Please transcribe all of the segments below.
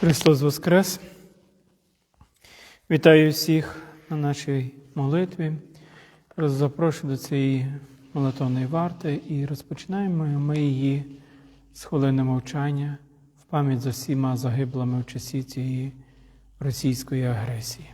Христос Воскрес! Вітаю всіх на нашій молитві. Запрошую до цієї молитовної варти і розпочинаємо ми її з хвилини мовчання в пам'ять за всіма загиблими в часі цієї російської агресії.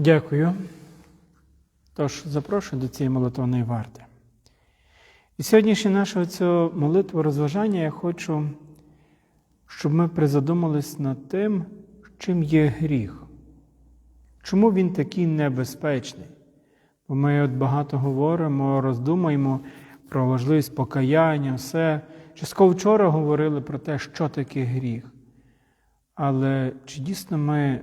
Дякую. Тож запрошую до цієї молитвної варти. І сьогоднішнє наше цю молитву розважання я хочу, щоб ми призадумались над тим, чим є гріх. Чому він такий небезпечний? Бо ми от багато говоримо, роздумуємо про важливість покаяння, все. Частково вчора говорили про те, що таке гріх. Але чи дійсно ми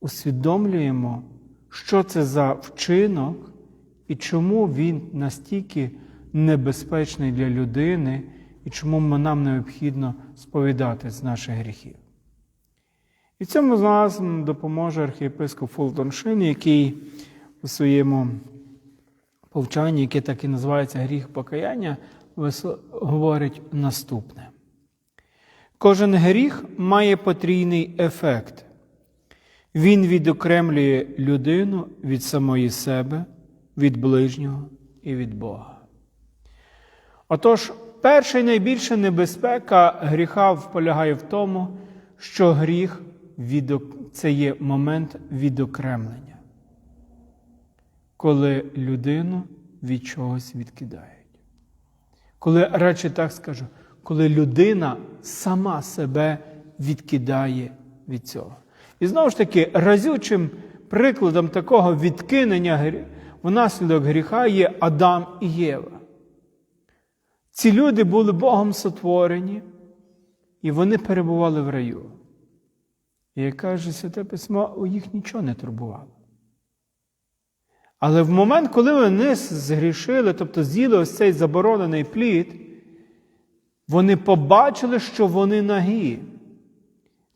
усвідомлюємо, що це за вчинок і чому він настільки небезпечний для людини, і чому нам необхідно сповідати з наших гріхів. І цьому з нас допоможе архієпископ Фултон Шин, який у своєму повчанні, яке так і називається гріх покаяння, говорить наступне. Кожен гріх має потрійний ефект. Він відокремлює людину від самої себе, від ближнього і від Бога. Отож, перша і найбільша небезпека гріха полягає в тому, що гріх це є момент відокремлення, коли людину від чогось відкидають. Коли, радше так скажу, коли людина сама себе відкидає від цього. І знову ж таки, разючим прикладом такого відкинення внаслідок гріха є Адам і Єва. Ці люди були Богом сотворені, і вони перебували в раю. І як каже Святе Письмо, у їх нічого не турбувало. Але в момент, коли вони згрішили, тобто з'їли ось цей заборонений плід, вони побачили, що вони нагі.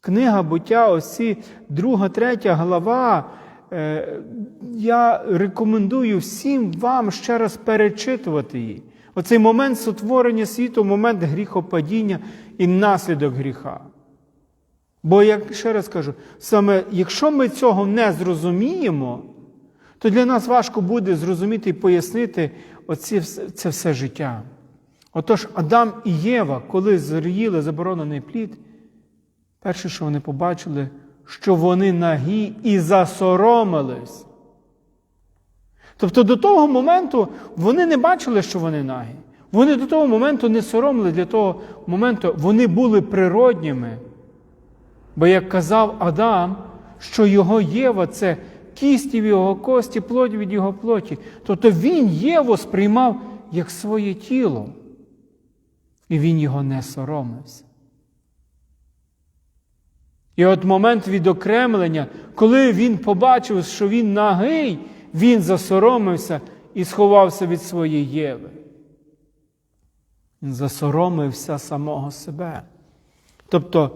Книга буття, ось ці друга, третя глава. Я рекомендую всім вам ще раз перечитувати її. Оцей момент сотворення світу, момент гріхопадіння і наслідок гріха. Бо, як ще раз кажу, саме якщо ми цього не зрозуміємо, то для нас важко буде зрозуміти і пояснити оці, це все життя. Отож, Адам і Єва, коли з'їли заборонений плід, перше, що вони побачили, що вони нагі і засоромились. Тобто до того моменту вони не бачили, що вони нагі. Вони до того моменту не соромили, для того моменту вони були природніми. Бо, як казав Адам, що його Єва це кісті в його кості, плоть від його плоті. Тобто він Єву сприймав як своє тіло. І він його не соромився. І от момент відокремлення, коли він побачив, що він нагий, він засоромився і сховався від своєї Єви. Він засоромився самого себе. Тобто,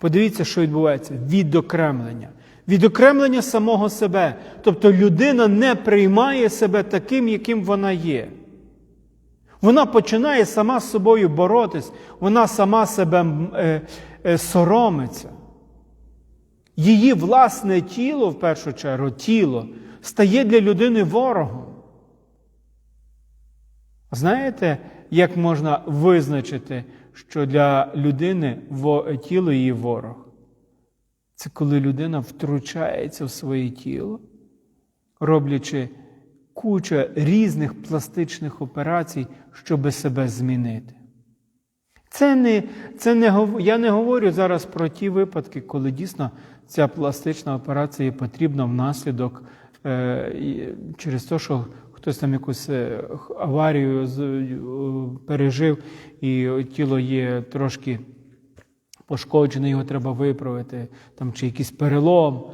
подивіться, що відбувається: відокремлення. Відокремлення самого себе. Тобто людина не приймає себе таким, яким вона є. Вона починає сама з собою боротись, вона сама себе е, соромиться. Її власне тіло, в першу чергу, тіло, стає для людини ворогом. Знаєте, як можна визначити, що для людини тіло її ворог? Це коли людина втручається в своє тіло, роблячи куча різних пластичних операцій, щоб себе змінити. Це не, це не, Я не говорю зараз про ті випадки, коли дійсно ця пластична операція потрібна внаслідок е, через те, що хтось там якусь е, аварію е, пережив, і тіло є трошки пошкоджене, його треба виправити, там, чи якийсь перелом.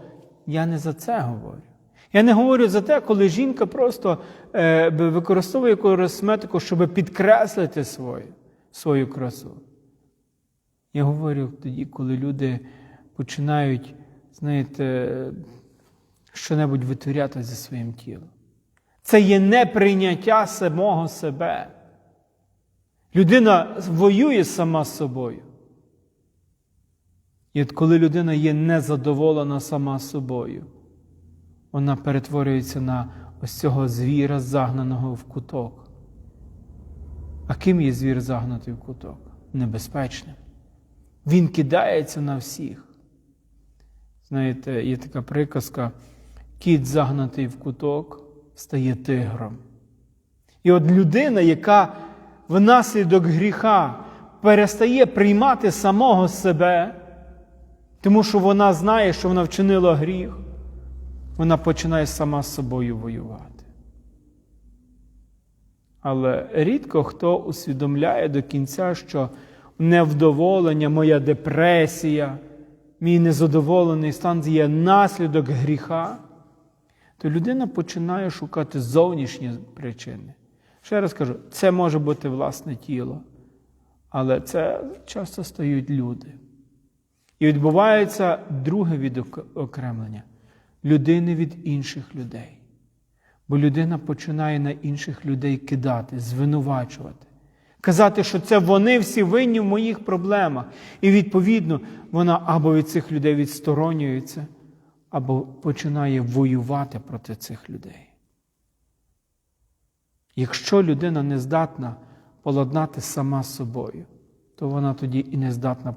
Я не за це говорю. Я не говорю за те, коли жінка просто е, використовує косметику, щоб підкреслити свою, свою красу. Я говорю тоді, коли люди починають, знаєте, що-небудь витворяти зі своїм тілом. Це є неприйняття самого себе. Людина воює сама з собою. І от коли людина є незадоволена сама собою, вона перетворюється на ось цього звіра, загнаного в куток. А ким є звір загнатий в куток? Небезпечним. Він кидається на всіх. Знаєте, є така приказка: кіт загнатий в куток стає тигром. І от людина, яка внаслідок гріха перестає приймати самого себе, тому що вона знає, що вона вчинила гріх, вона починає сама з собою воювати. Але рідко хто усвідомляє до кінця, що невдоволення, моя депресія, мій незадоволений стан є наслідок гріха, то людина починає шукати зовнішні причини. Ще раз кажу, це може бути власне тіло, але це часто стають люди. І відбувається друге відокремлення людини від інших людей. Бо людина починає на інших людей кидати, звинувачувати, казати, що це вони всі винні в моїх проблемах. І відповідно вона або від цих людей відсторонюється, або починає воювати проти цих людей. Якщо людина не здатна поладнати сама собою, то вона тоді і не здатна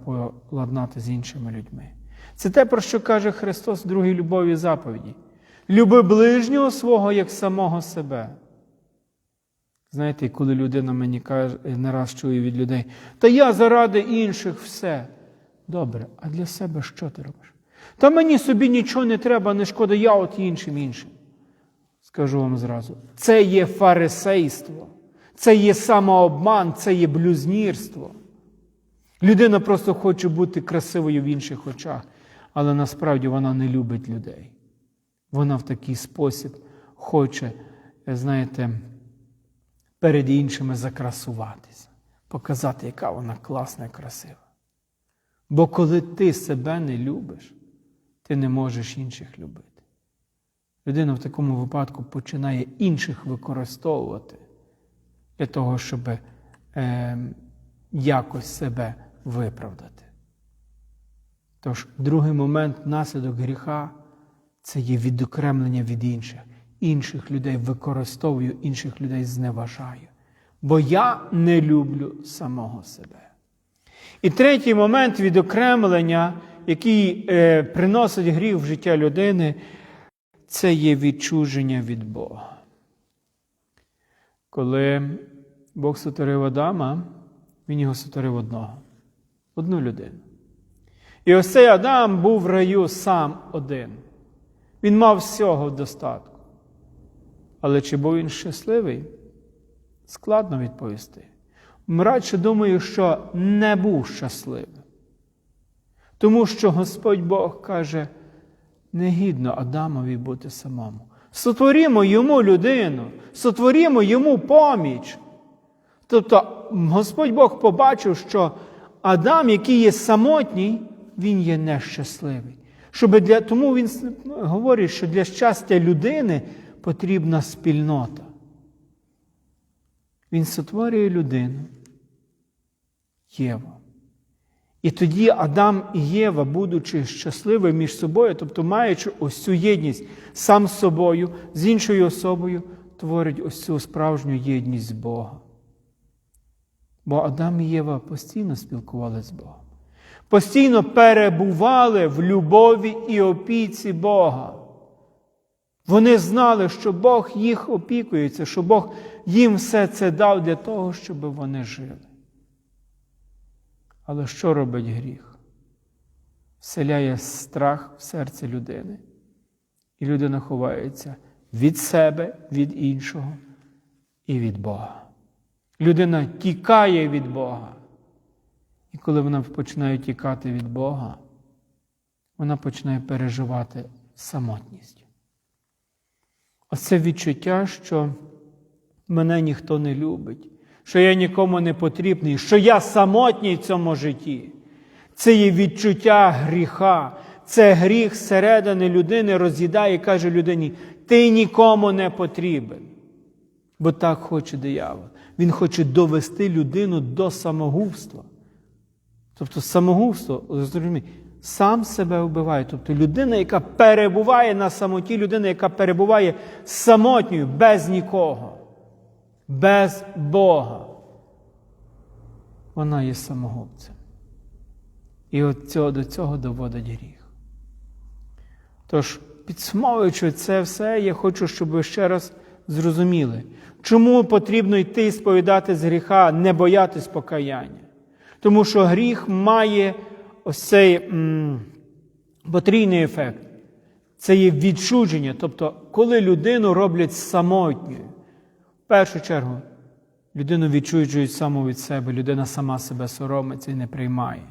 поладнати з іншими людьми. Це те, про що каже Христос в другій любові заповіді. Люби ближнього свого як самого себе. Знаєте, коли людина мені каже, не раз чую від людей, та я заради інших все. Добре, а для себе що ти робиш? Та мені собі нічого не треба, не шкода, я от іншим іншим. Скажу вам зразу, це є фарисейство, це є самообман, це є блюзнірство. Людина просто хоче бути красивою в інших очах, але насправді вона не любить людей. Вона в такий спосіб хоче, знаєте, перед іншими закрасуватися, показати, яка вона класна і красива. Бо коли ти себе не любиш, ти не можеш інших любити. Людина в такому випадку починає інших використовувати для того, щоб е, якось себе виправдати. Тож, другий момент наслідок гріха це є відокремлення від інших. Інших людей використовую, інших людей зневажаю. Бо я не люблю самого себе. І третій момент відокремлення, який е, приносить гріх в життя людини, це є відчуження від Бога. Коли Бог сотворив Адама, Він його сотворив одного, одну людину. І ось цей Адам був в раю сам один. Він мав всього в достатку. Але чи був він щасливий? Складно відповісти. Радше думаю, що не був щасливим. Тому що Господь Бог каже, негідно Адамові бути самому. Сотворімо йому людину, сотворімо йому поміч. Тобто Господь Бог побачив, що Адам, який є самотній, він є нещасливий. Щоб для, Тому він говорить, що для щастя людини потрібна спільнота. Він сотворює людину, Єву. І тоді Адам і Єва, будучи щасливими між собою, тобто маючи ось цю єдність сам з собою, з іншою особою, творить ось цю справжню єдність з Богом. Бо Адам і Єва постійно спілкувалися з Богом, постійно перебували в любові і опіці Бога. Вони знали, що Бог їх опікується, що Бог їм все це дав для того, щоб вони жили. Але що робить гріх? Вселяє страх в серце людини. І людина ховається від себе, від іншого і від Бога. Людина тікає від Бога. І коли вона починає тікати від Бога, вона починає переживати самотність. Оце відчуття, що мене ніхто не любить, що я нікому не потрібний, що я самотній в цьому житті. Це є відчуття гріха. Це гріх зсередини людини роз'їдає і каже людині: ти нікому не потрібен. Бо так хоче диявол. Він хоче довести людину до самогубства. Тобто самогубство, зрозумій, сам себе вбиває. Тобто людина, яка перебуває на самоті, людина, яка перебуває самотньою, без нікого, без Бога. Вона є самогубцем. І от цього, до цього доводить гріх. Тож, підсумовуючи це все, я хочу, щоб ви ще раз зрозуміли, чому потрібно йти і сповідати з гріха, не боятись покаяння. Тому що гріх має ось цей потрійний ефект. Це є відчудження. Тобто, коли людину роблять самотньою, в першу чергу, людину відчуджують саму від себе, людина сама себе соромиться і не приймає.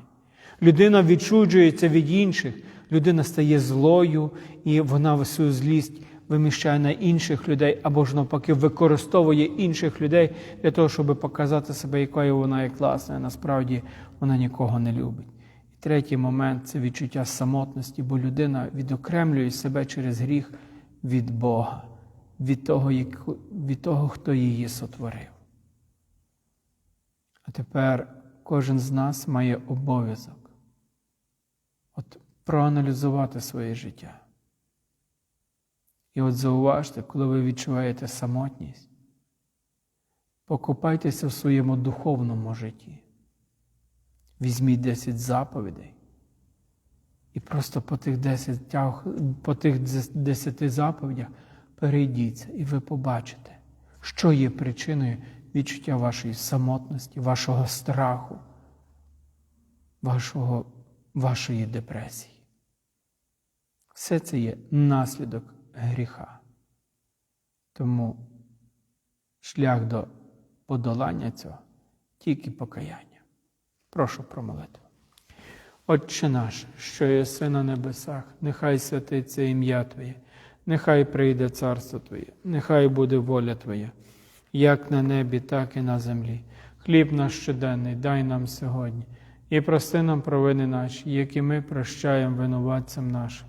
Людина відчуджується від інших, людина стає злою, і вона свою злість виміщає на інших людей, або ж навпаки використовує інших людей для того, щоб показати себе, якою вона є класна. Насправді вона нікого не любить. І третій момент це відчуття самотності, бо людина відокремлює себе через гріх від Бога, від того, від того хто її сотворив. А тепер кожен з нас має обов'язок от проаналізувати своє життя. І от зауважте, коли ви відчуваєте самотність, покопайтеся в своєму духовному житті. Візьміть 10 заповідей. І просто по тих 10, по тих 10 заповідях перейдіться, і ви побачите, що є причиною відчуття вашої самотності, вашого страху, вашого, вашої депресії. Все це є наслідок гріха. Тому шлях до подолання цього тільки покаяння. Прошу про молитву. Отче наш, що єси на небесах, нехай святиться ім'я Твоє, нехай прийде царство Твоє, нехай буде воля Твоя, як на небі, так і на землі. Хліб наш щоденний дай нам сьогодні, і прости нам провини наші, які ми прощаємо винуватцям нашим.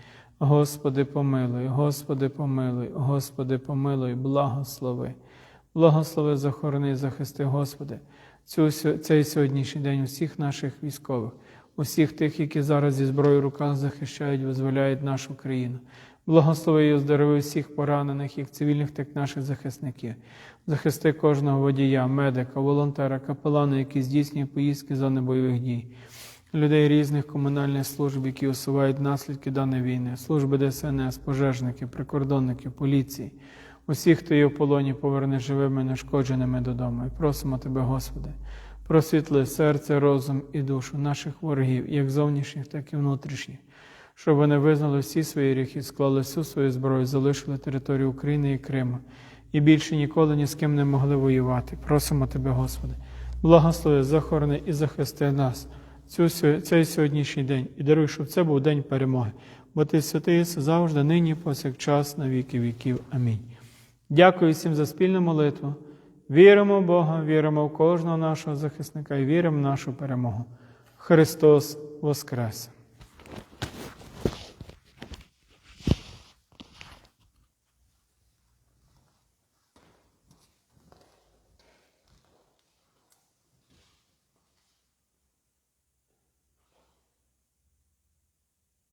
Господи, помилуй, Господи, помилуй, Господи, помилуй, благослови. Благослови, захорони, захисти, Господи цю, цей сьогоднішній день усіх наших військових, усіх тих, які зараз зі зброєю в руках захищають, визволяють нашу країну. Благослови і оздорови всіх поранених, як цивільних, так і наших захисників. Захисти кожного водія, медика, волонтера, капелана, які здійснює поїздки зони бойових дій, людей різних комунальних служб, які усувають наслідки даної війни, служби ДСНС, пожежники, прикордонники, поліції. Усіх, хто є в полоні, поверне живими, нешкодженими додому. І просимо Тебе, Господи, просвітли серце, розум і душу наших ворогів, як зовнішніх, так і внутрішніх, щоб вони визнали всі свої гріхи, склали всю свою зброю, залишили територію України і Криму і більше ніколи ні з ким не могли воювати. Просимо Тебе, Господи, благослови, захорони і захисти нас цей сьогоднішній день і даруй, щоб це був день перемоги. Бо Ти святий завжди, нині, повсякчас, на віки віків. Амінь. Дякую всім за спільну молитву. Віримо в Бога, віримо в кожного нашого захисника і віримо в нашу перемогу. Христос Воскрес!